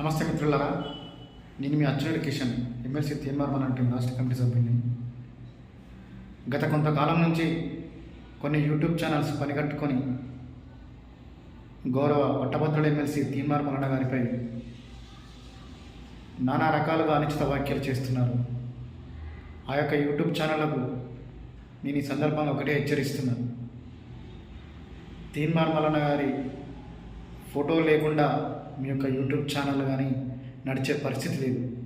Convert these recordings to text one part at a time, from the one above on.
నమస్తే మిత్రులారా నేను మీ అచ్చునేడు కిషన్ ఎమ్మెల్సీ తీర్మానం అంటే రాష్ట్ర కమిటీ సభ్యుని గత కొంతకాలం నుంచి కొన్ని యూట్యూబ్ ఛానల్స్ పనిగట్టుకొని గౌరవ పట్టభద్రుల ఎమ్మెల్సీ తీన్మార్ మరణ గారిపై నానా రకాలుగా అనిశ్చిత వ్యాఖ్యలు చేస్తున్నారు. ఆ యొక్క యూట్యూబ్ ఛానళ్ళకు నేను ఈ సందర్భంగా ఒకటే హెచ్చరిస్తున్నాను. తీన్మార్ మల్లన్న గారి ఫోటో లేకుండా మీ యొక్క యూట్యూబ్ ఛానల్ కానీ నడిచే పరిస్థితి లేదు.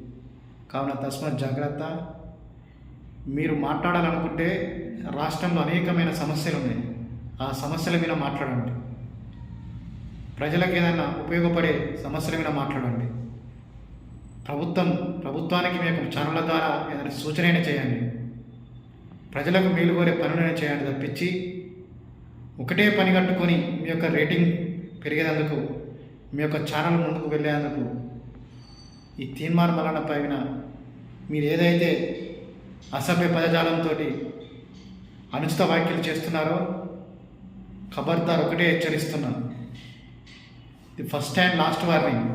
కావున తస్మాత్ జాగ్రత్త. మీరు మాట్లాడాలనుకుంటే రాష్ట్రంలో అనేకమైన సమస్యలు ఉన్నాయి. ఆ సమస్యల మీద మాట్లాడండి. ప్రజలకు ఏదైనా ఉపయోగపడే సమస్యల మీద మాట్లాడండి. ప్రభుత్వం ప్రభుత్వానికి మీ యొక్క ఛానళ్ళ ద్వారా ఏదైనా సూచన చేయండి. ప్రజలకు మేలు కోరే పనులైనా చేయండి తప్పించి ఒకటే పని కట్టుకొని మీ యొక్క రేటింగ్ పెరిగేందుకు మీ యొక్క ఛానల్ ముందుకు వెళ్ళేందుకు ఈ తీన్మార్ మలన పైన మీరు ఏదైతే అసభ్య పదజాలంతో అనుచిత వ్యాఖ్యలు చేస్తున్నారో ఖబర్దార్ ఒకటే హెచ్చరిస్తున్నాను. ఇది ఫస్ట్ అండ్ లాస్ట్ వార్నింగ్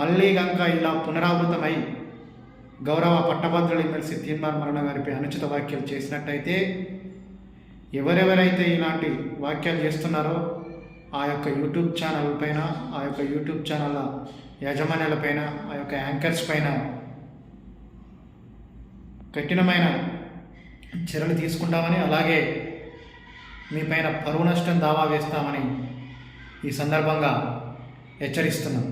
మళ్ళీ కనుక ఇలా పునరావృతమై గౌరవ పట్టభద్రులు ఎమ్మెల్సీ తీన్మార్ మరణ గారిపై అనుచిత వ్యాఖ్యలు చేసినట్టయితే ఎవరెవరైతే ఇలాంటి వాక్యాలు చేస్తున్నారో ఆ యొక్క యూట్యూబ్ ఛానల్ పైన ఆ యొక్క యూట్యూబ్ ఛానల్ యాజమాన్యాల పైన ఆ యొక్క యాంకర్స్ పైన కఠినమైన చర్యలు తీసుకుంటామని అలాగే మీ పైన పరువు నష్టం దావా వేస్తామని ఈ సందర్భంగా హెచ్చరిస్తున్నాం.